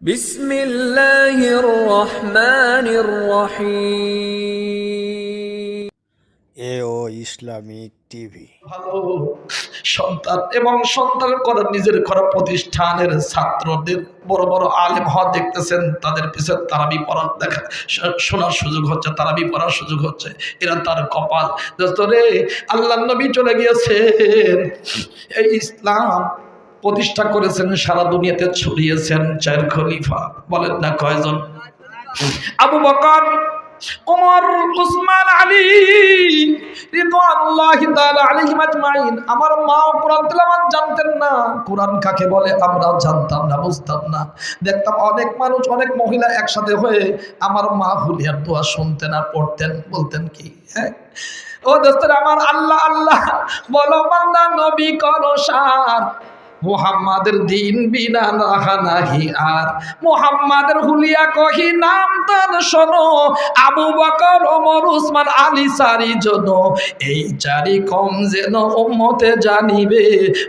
বিসমিল্লাহির রহমানির রহিম। এ Islamic TV. সন্তান এবং সন্তান করার নিজের করা প্রতিষ্ঠানের ছাত্রদের বড় বড় আলেম হওয়া দেখতেছেন তাদের পিছনে তারাবি পড়ার দেখা শোনার সুযোগ হচ্ছে তারাবি পড়ার সুযোগ হচ্ছে এরা তার কপাল। রে আল্লাহ নবী চলে গিয়েছেন এই ইসলাম প্রতিষ্ঠা করেছেন, সারা দুনিয়াতে ছড়িয়েছেন চার খলিফা। বলেন না কয়জন? আবু বকর আমার মা বলে আমরা জানতাম না, বুঝতাম না। দেখতাম অনেক মানুষ, অনেক মহিলা একসাথে হয়ে আমার মা হুলিয়ার দোয়া শুনতেন আর পড়তেন। বলতেন কি হ্যাঁ? ও আমার আল্লাহ আল্লাহ, বলো নবী করো মুহাম্মাদের দিন বিনা রাখা নাহি আর। মুহাম্মাদের হুলিয়া কহি, নাম তার শোনো, আবু বকর, ওমর, উসমান, আলী সারি জন এই চারি কম যেন উম্মতে জানিবে,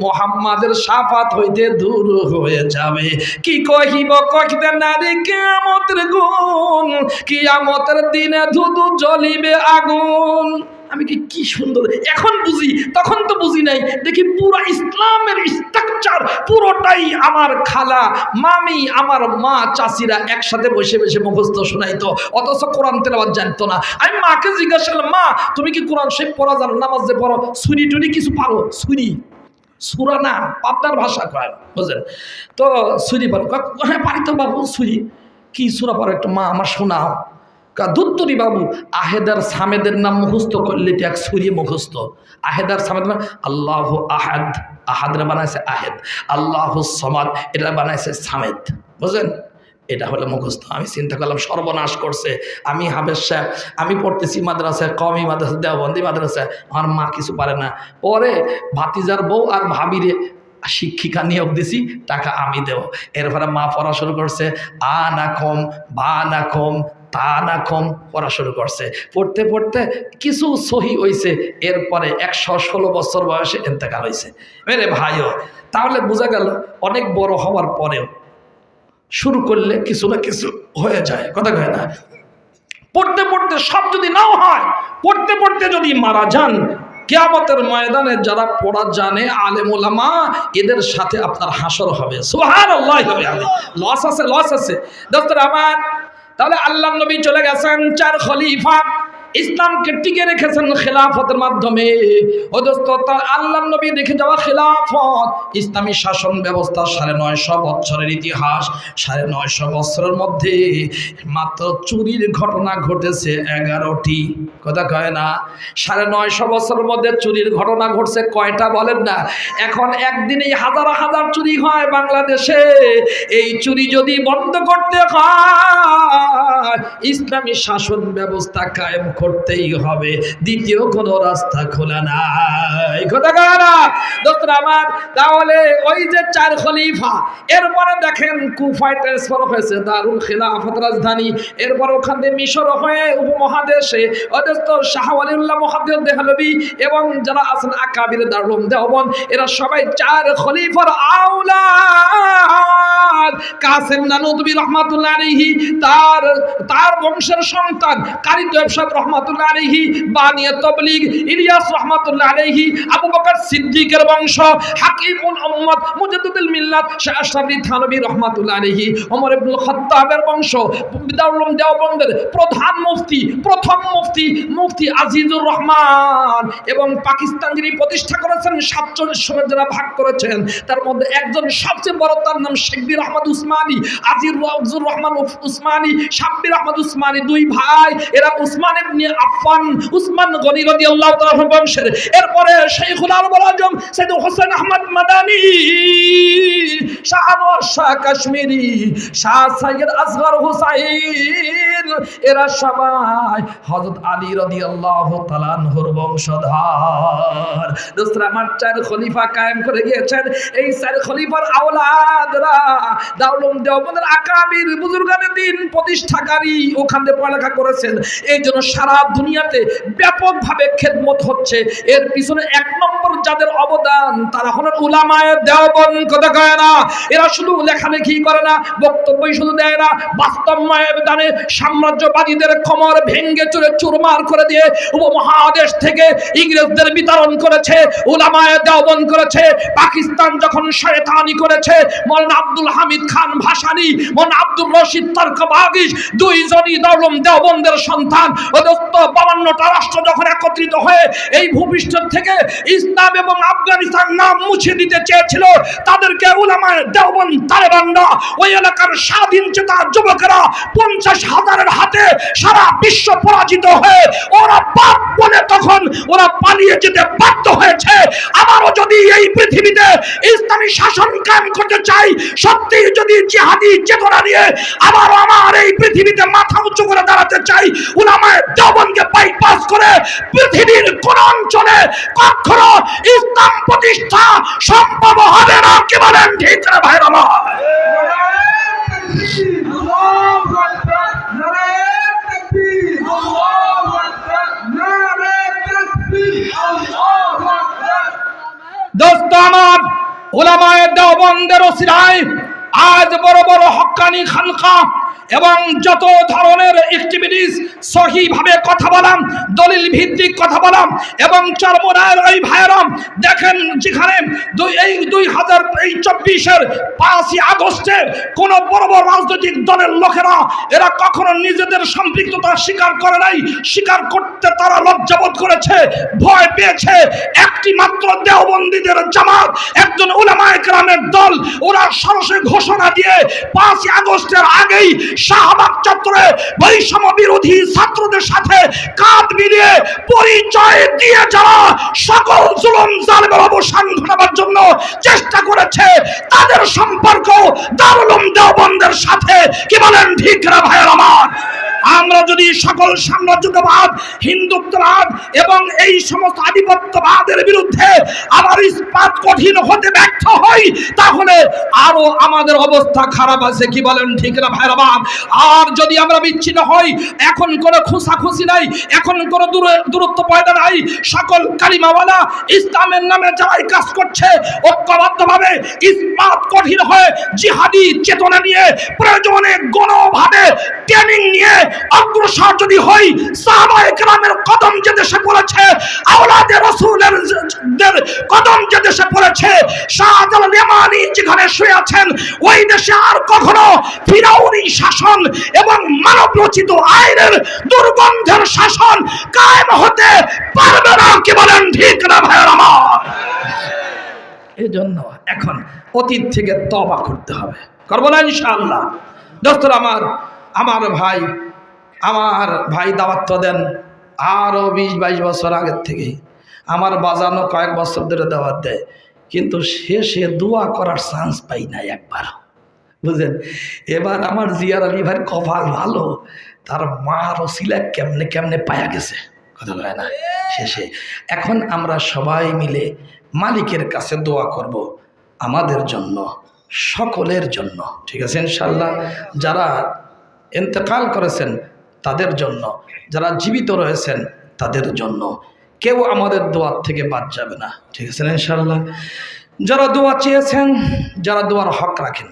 মুহাম্মাদের সাফাত হইতে দূর হয়ে যাবে। কি কহিব, কহিতে, নারী কিয়ামতের গুণ, কিয়ামতের দিনে ধুধু জ্বলিবে আগুন। আমি কি কি সুন্দর। এখন বুঝি, তখন তো বুঝি নাই, দেখি পুরো ইসলামের স্ট্রাকচার পুরোটাই আমার খালা, মামি, আমার মা, চাচিরা একসাথে বসে বসে মুখস্থ শোনাইতো, অথচ কোরআন তেলাবাদ জানতো না। আমি মাকে জিজ্ঞাসা করলাম, মা, তুমি কি কোরআন শরীফ পড়া জানো, নামাজ যে পড়ো সুরি টুরি কিছু পারো? সুরি সুরা না আপনার ভাষা কয়, বুঝলেন? তো সুরি পারো। হ্যাঁ পারি তো বাবু সুরি কি সুরা পারো একটু, মা, আমার শোনাও। দুত্তরি বাবু, আহেদার সামেদের নাম মুখস্থ করলে এক সুরি মুখস্থ। আহেদার সামেদ মানে আল্লাহ আহাদ, আহাদরা বানাইছে আহেদ। আল্লাহ সমাদ এটা বানাইছে সামেদ। বুঝলেন? এটা হলো মুখস্থ। আমি চিন্তা করলাম, সর্বনাশ করছে। আমি হাবের সাহেব, আমি পড়তেছি মাদ্রাসায় কমই মাদ্রাসা, দেওবন্দি মাদ্রাসায়। আমার মা কিছু পারে না। পরে ভাতিজার বউ আর ভাবিরে শিক্ষিকা নিয়োগ দিছি, টাকা আমি দেব। এরপরে মা পড়া শুরু করছে আ না কম বা না কম তা না পড়া শুরু করছে। পড়তে পড়তে কিছু সহি হয়েছে এরপরে একশো ষোলো বছর বয়সে এতেকাল হয়েছে মেরে ভাইও, তাহলে বোঝা গেল অনেক বড় হওয়ার পরেও শুরু করলে কিছু না কিছু হয়ে যায়, কথা কয় না? পড়তে পড়তে সব যদি নাও হয়, পড়তে পড়তে যদি মারা যান, কেয়ামতের ময়দানে যারা পড়া জানে, আলেম ওলামা এদের সাথে আপনার হাসর হবে। সুহান আল্লাহ। লস আছে লস আছে। দোস্তর আমার তাহলে আল্লাহ নবী চলে গেছেন চার খলিফা। ইসলামকে টিকে রেখেছেন খেলাফতের মাধ্যমে। ও দোস্ত, তার আল্লাহ নবী রেখে যাওয়া খেলাফত। ইসলামী শাসন ব্যবস্থা সাড়ে নয়শো বছরের ইতিহাস, সাড়ে নয়শো বছরের মধ্যে মাত্র চুরির ঘটনা ঘটেছে এগারোটি। কথা কয় না? সাড়ে নয়শো বছরের মধ্যে চুরির ঘটনা ঘটছে কয়টা বলেন না? এখন একদিনেই হাজার হাজার চুরি হয় বাংলাদেশে। এই চুরি যদি বন্ধ করতে হয়, ইসলামী শাসন ব্যবস্থা কায়েম করতেই হবে। দ্বিতীয় কোনো রাস্তা খোলা নাই। দোস্তরা আমার, তাহলে ওই যে চার খলিফা, এরপরে দেখেন কুফায় ট্রান্সফার হয়েছে, দারুল খিলাফত রাজধানী। এরপর ওখান থেকে মিশর হয়ে উপমহাদেশে অদস্ত শাহ আলিউল্লাহ মহাদেব দেহলবি এবং যারা আছেন আকাবির দারুম দেহবন, এরা সবাই চার খলিফার আওলাদ। কাসেম নানুদবি রহমাতুল্লাহ আলাইহি, তার তার বংশের সন্তান কারি সাহেব রহমাতুল্লাহ আলাইহি, বানিয়া তবলিগ, ইলিয়াস রহমাতুল্লাহ আলাইহি, আবু বকর সিদ্দিকের বংশ, হাকিমুল উম্মত, মুজাদ্দিদুল মিল্লাত, শাহ আশরাফি থানবী রহমাতুল্লাহ আলাইহি, ওমর ইবনুল খাত্তাবের বংশ দারুল দেওবন্দের প্রধান মুফতি, প্রথম মুফতি মুফতি আজিজুর রহমান এবং পাকিস্তান যিনি প্রতিষ্ঠা করেছেন সাতচল্লিশ সনের যারা ভাগ করেছেন, তার মধ্যে একজন সবচেয়ে বড়, তার নাম শেখবির আহমদ উসমানী আজির রহমান উসমানী শাব্বির আহমদ উসমানী দুই ভাই, এরা উসমান ইবনে আফফান উসমান গনি রাদিয়াল্লাহু তাআলা বংশের। এরপরে শেখুল আজম সৈয়দ হোসেন আহমদ মাদানী, শাহ আনোয়ার শাহ কাশ্মীরি, শাহ সৈয়দ আসগর হুসাইন। এরা সবাই। হযরত আলী রাদিয়াল্লাহু তাআলা আনহুর বংশধর। দোস্তরা আমার চার খলিফা কায়েম করে গিয়েছেন। এই চার খলিফার আওলাদরা দাউলুম দেওবন্দের আকাবির বুজুর্গানের দিন প্রতিষ্ঠাকারী ওখান পড়ালেখা করেছেন। এই জন্য সারা দুনিয়াতে ব্যাপকভাবে খেদমত হচ্ছে। এর পিছনে এক নম্বর যাদের অবদান, তারা হলেন উলামায়ে দেওবন কথা কয় না? এরা শুধু লেখালেখি করে না, বক্তব্যই শুধু দেয় না। বাস্তব ময়দানে সাম্রাজ্যবাদীদের কোমর ভেঙ্গে চুরে চুরমার করে দিয়ে উপমহাদেশ থেকে ইংরেজদের বিতরণ করেছে, উলামায়ে দেওবন করেছে। পাকিস্তান যখন শয়তানি করেছে, মৌলানা আব্দুল হামিদ খান ভাসানী, মৌলানা আব্দুল রশিদ তর্কবাগিস, দুইজনই দৌলম দেওবন্দের সন্তান। অদস্ত বাবান্নটা রাষ্ট্র যখন একত্রিত হয়ে এই ভূপৃষ্ঠ থেকে ইসলাম এবং আফগানিস্তান নাম মুছে দিতে চেয়েছিল। তাদেরকে উলামায়ে দেওবন তালেবানরা, ওই এলাকার স্বাধীন চেতা যুবকেরা পঞ্চাশ হাজারের হাতে সারা বিশ্ব পরাজিত হয়ে ওরা পাপ বলে তখন ওরা পালিয়ে যেতে বাধ্য হয়েছে। আবারও যদি এই পৃথিবীতে ইসলামী শাসন কায়েম করতে চাই, সত্যি যদি জিহাদি চেতনা নিয়ে আবার আমার এই পৃথিবীতে মাথা উঁচু করে দাঁড়াতে চাই, উলামায়ে দেওবনকে বাইপাস করে পৃথিবীর কোন অঞ্চলে কখনো ইসলাম প্রতিষ্ঠা সম্ভব হবে না, কি বলেন ঠিক ভাই দোস্ত আমার আজ বড় বড় হক্কানি খানকা এবং যত ধরনের অ্যাক্টিভিটিস সহিভাবে কথা বলাম দলিল ভিত্তিক কথা বলাম এবং চরমোনায়ের ওই ভাইরাম, দেখেন যেখানে এই দুই হাজার এই চব্বিশের পাঁচই আগস্টে কোন বড় বড় রাজনৈতিক দলের লোকেরা এরা কখনো নিজেদের সম্পৃক্ততা স্বীকার করে নাই, স্বীকার করতে তারা লজ্জাবোধ করেছে, ভয় পেয়েছে। একটি মাত্র দেওবন্দীদের জামাত, একজন উলামায়ে কেরামের দল, ওরা সরাসরি ঘোষণা দিয়ে পাঁচই আগস্টের আগেই শাহবাগ চত্বরে বৈষম্য বিরোধী ছাত্রদের সাথে কাঁধ মিলিয়ে পরিচয় দিয়ে যারা সকল জুলুম জালেমের অবসান ঘটাবার জন্য চেষ্টা করেছে, তাদের সম্পর্ক দারুলুম দেওবন্দের সাথে। কি বলেন ঠিক না ভাইয়ের আমার? আমরা যদি সকল সাম্রাজ্যবাদ, হিন্দুত্ববাদ এবং এই সমস্ত আধিপত্যবাদের বিরুদ্ধে আবার ইস্পাত কঠিন হতে ব্যর্থ হই, তাহলে আরও আমাদের অবস্থা খারাপ আছে। কি বলেন ঠিক না ভাইরাবাদ আর যদি আমরা বিচ্ছিন্ন হই, এখন কোনো খুশাখুশি নাই, এখন কোনো দূরে, দূরত্ব পয়দা নাই, সকল কালিমাওয়ালা ইসলামের নামে যারাই কাজ করছে, ঐক্যবদ্ধভাবে ইস্পাত কঠিন হয়ে জিহাদি চেতনা নিয়ে প্রয়োজনে গণভাবে ট্রেনিং নিয়ে অগ্রসর যদি হই সাহাবা একরামের কদম যে দেশে পড়েছে, আওলাদে রসুলের কদম যে দেশে পড়েছে শাহজালাল ইয়ামানি যেখানে শুয়ে আছেন, ওই দেশে আর কখনো ফিরাউনি শাসন এবং মানব রচিত আইনের দুর্গন্ধের শাসন কায়েম হতে পারবে না, কি বলেন ঠিক না ভাইয়ের আমার? এই জন্য এখন অতীত থেকে তবা করতে হবে। করব না ইনশাআল্লাহ। দোস্তর আমার আমার ভাই আমার ভাই দাওয়াত্ব দেন আরও বিশ, বাইশ বছর আগের থেকে। আমার বাজানো কয়েক বছর ধরে দাওয়াত দেয়, কিন্তু শেষে দোয়া করার চান্স পাই না একবার বুঝলেন? এবার আমার জিয়ার আলী ভাইয়ের কপাল ভালো, তার মা রসিলা কেমনে কেমনে পায়া গেছে? কথা বলে না? শেষে। এখন আমরা সবাই মিলে মালিকের কাছে দোয়া করব আমাদের জন্য, সকলের জন্য। ঠিক আছে ইনশাল্লাহ? যারা ইন্তেকাল করেছেন তাদের জন্য। যারা জীবিত রয়েছেন তাদের জন্য। কেউ আমাদের দোয়ার থেকে বাদ যাবে না। ঠিক আছে ইনশাল্লাহ যারা দোয়া চেয়েছেন, যারা দোয়ার হক রাখেন,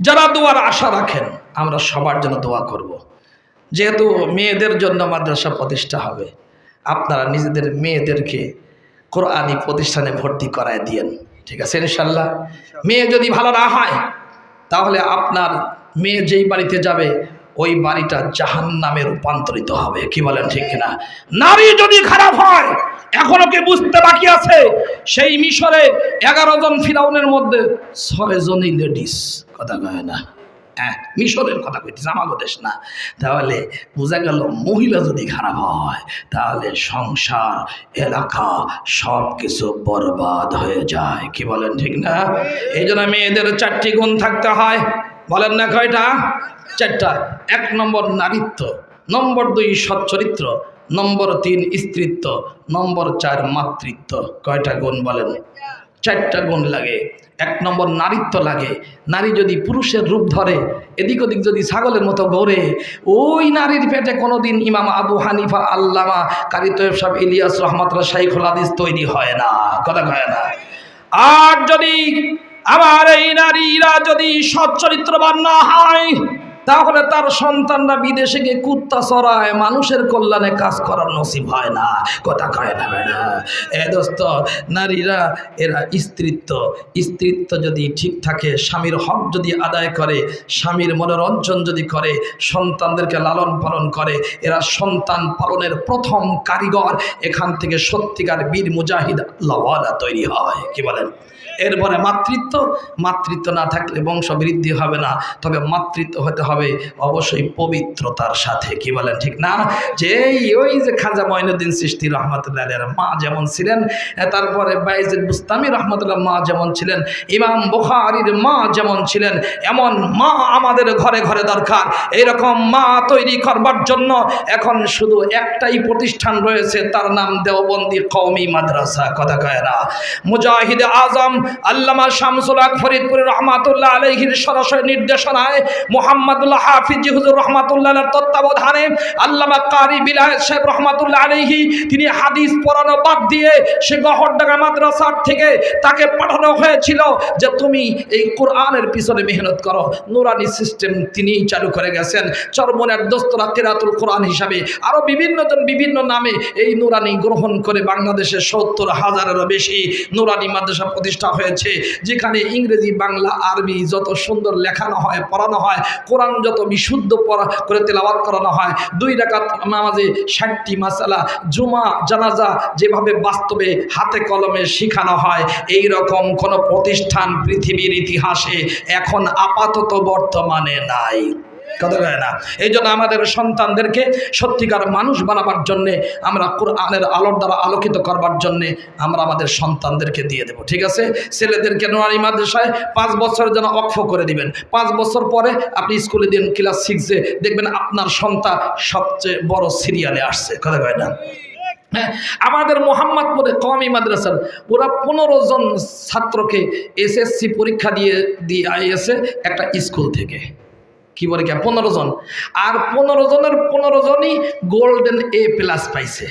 যারা দোয়ার আশা রাখেন, আমরা সবার জন্য দোয়া করব। যেহেতু মেয়েদের জন্য মাদ্রাসা প্রতিষ্ঠা হবে, আপনারা নিজেদের মেয়েদেরকে কোরআনি প্রতিষ্ঠানে ভর্তি করায় দিয়েন। ঠিক আছে ইনশাল্লাহ মেয়ে যদি ভালো না হয়, তাহলে আপনার মেয়ে যেই বাড়িতে যাবে, ওই বাড়িটা জাহান নামে রূপান্তরিত হবে। কি বলেন ঠিক কিনা? নারী যদি খারাপ হয়, এখনও কি বুঝতে বাকি আছে? সেই মিশরে এগারো জন ফিরাউনের মধ্যে ছয় জনই লেডিস কথা কয় না। হ্যাঁ মিশরের কথা কইতেছে আমাদের দেশ না। তাহলে বোঝা গেল মহিলা যদি খারাপ হয়, তাহলে সংসার, এলাকা সব কিছু বরবাদ হয়ে যায়। কি বলেন ঠিক না? এই জন্য মেয়েদের চারটি গুণ থাকতে হয়। বলেন না কয়টা? চারটা। এক নম্বর নারীত্ব, নম্বর দুই সচ্চরিত্র, নম্বর তিন স্ত্রীত্ব, নম্বর চার মাতৃত্ব। কয়টা গুণ বলেন? চারটা গুণ লাগে। এক নম্বর নারীত্ব লাগে। নারী যদি পুরুষের রূপ ধরে, এদিক ওদিক যদি ছাগলের মতো গড়ে, ওই নারীর পেটে কোনোদিন ইমাম আবু হানিফা, আল্লামা, কারি তৈব সাহেব, ইলিয়াস রহমতুল্লাহ শাইখুল হাদিস তৈরি হয় না। কথা কয় না। আর যদি আমার এই নারীরা যদি সচ্চরিত্রবান না হয়, তাহলে তার সন্তানরা বিদেশে গিয়ে কুত্তা চড়ায়, মানুষের কল্যাণে কাজ করার নসিব হয় না। কথা কয় না বেড়া। এ দোস্ত, নারীরা, এরা স্ত্রীত্ব। স্ত্রীত্ব যদি ঠিক থাকে, স্বামীর হক যদি আদায় করে, স্বামীর মনোরঞ্জন যদি করে, সন্তানদেরকে লালন পালন করে, এরা সন্তান পালনের প্রথম কারিগর। এখান থেকে সত্যিকার বীর মুজাহিদ আল্লাহওয়ালা তৈরি হয়। কি বলেন? এরপরে মাতৃত্ব মাতৃত্ব না থাকলে বংশ বৃদ্ধি হবে না। তবে মাতৃত্ব হতে হবে অবশ্যই পবিত্রতার সাথে, কি বলেন ঠিক না? যে ওই যে খাজা মঈনুদ্দিন সৃষ্টি রহমতুল্লাহ মা যেমন ছিলেন তারপরে বাইজিদ বুস্তামি রহমতুল্লাহ মা যেমন ছিলেন, ইমাম বুখারির মা যেমন ছিলেন, এমন মা আমাদের ঘরে ঘরে দরকার। এইরকম মা তৈরি করবার জন্য এখন শুধু একটাই প্রতিষ্ঠান রয়েছে, তার নাম দেওবন্দি কওমি মাদ্রাসা, কথা কয় মুজাহিদ আজম আল্লামা শামসুল হক ফরিদপুর রহমাতুল্লাহ আলহির সরাসরি নির্দেশনায় মোহাম্মদুল্লাহ হাফিজ হুজুর রহমাতুল্লাহ তত্ত্বাবধানে আল্লামা কারি বিলায়ত সাহেব রহমাতুল্লাহ আলহি তিনি হাদিস পড়ানো বাদ দিয়ে সে গহরডাঙ্গা মাদ্রাসার থেকে তাকে পাঠানো হয়েছিল যে তুমি এই কোরআনের পিছনে মেহনত করো। নুরানি সিস্টেম তিনিই চালু করে গেছেন। চরমনের দোস্তরা কেরাতুল কোরআন হিসাবে আরও বিভিন্ন জন বিভিন্ন নামে এই নুরানি গ্রহণ করে বাংলাদেশে সত্তর হাজারেরও বেশি নুরানি মাদ্রাসা প্রতিষ্ঠা হয়েছে, যেখানে ইংরেজি, বাংলা, আরবি যত সুন্দর লেখানো হয়, পড়ানো হয়, কোরআন যত বিশুদ্ধ পড়া, করে তেলাওয়াত করানো হয়, দুই রাকাত নামাজে ষাটটি মাসালা, জুমা, জানাজা যেভাবে বাস্তবে হাতে কলমে শেখানো হয় এই রকম কোনো প্রতিষ্ঠান পৃথিবীর ইতিহাসে এখন আপাতত বর্তমানে নাই। কথা কয় না। এই জন্য আমাদের সন্তানদেরকে সত্যিকার মানুষ বানাবার জন্যে, আমরা কোরআনের আলোর দ্বারা আলোকিত করবার জন্যে আমরা আমাদের সন্তানদেরকে দিয়ে দেব, ঠিক আছে? ছেলেদেরকে নোয়ারি মাদ্রাসায় পাঁচ বছরের জন্য অক্ষ করে দিবেন। পাঁচ বছর পরে আপনি স্কুলে দিন ক্লাস সিক্সে দেখবেন আপনার সন্তান সবচেয়ে বড় সিরিয়ালে আসছে কথা কয় না? হ্যাঁ আমাদের মোহাম্মদপুরে কওমি মাদ্রাসার ওরা পনেরো জন ছাত্রকে এসএসসি পরীক্ষা দিয়ে দিয়ে আইএসে একটা স্কুল থেকে। কি বলে কি, পনেরো জন। আর পনেরো জনের পনেরো জনই গোল্ডেন এ প্লাস পাইছে।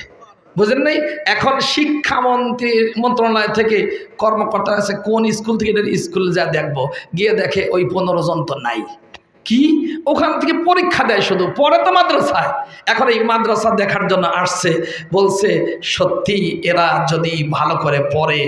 বুঝলেন নাই? এখন শিক্ষামন্ত্রী মন্ত্রণালয় থেকে কর্মকর্তা আছে, কোন স্কুল থেকে এদের স্কুল যা দেখব, গিয়ে দেখে ওই পনেরো জন তো নাই। কি? ওখান থেকে পরীক্ষা দেয় শুধু, পরে তো মাদ্রাসায়। এখন এই মাদ্রাসা দেখার জন্য আসছে, বলছে, সত্যি এরা যদি ভালো করে পড়ে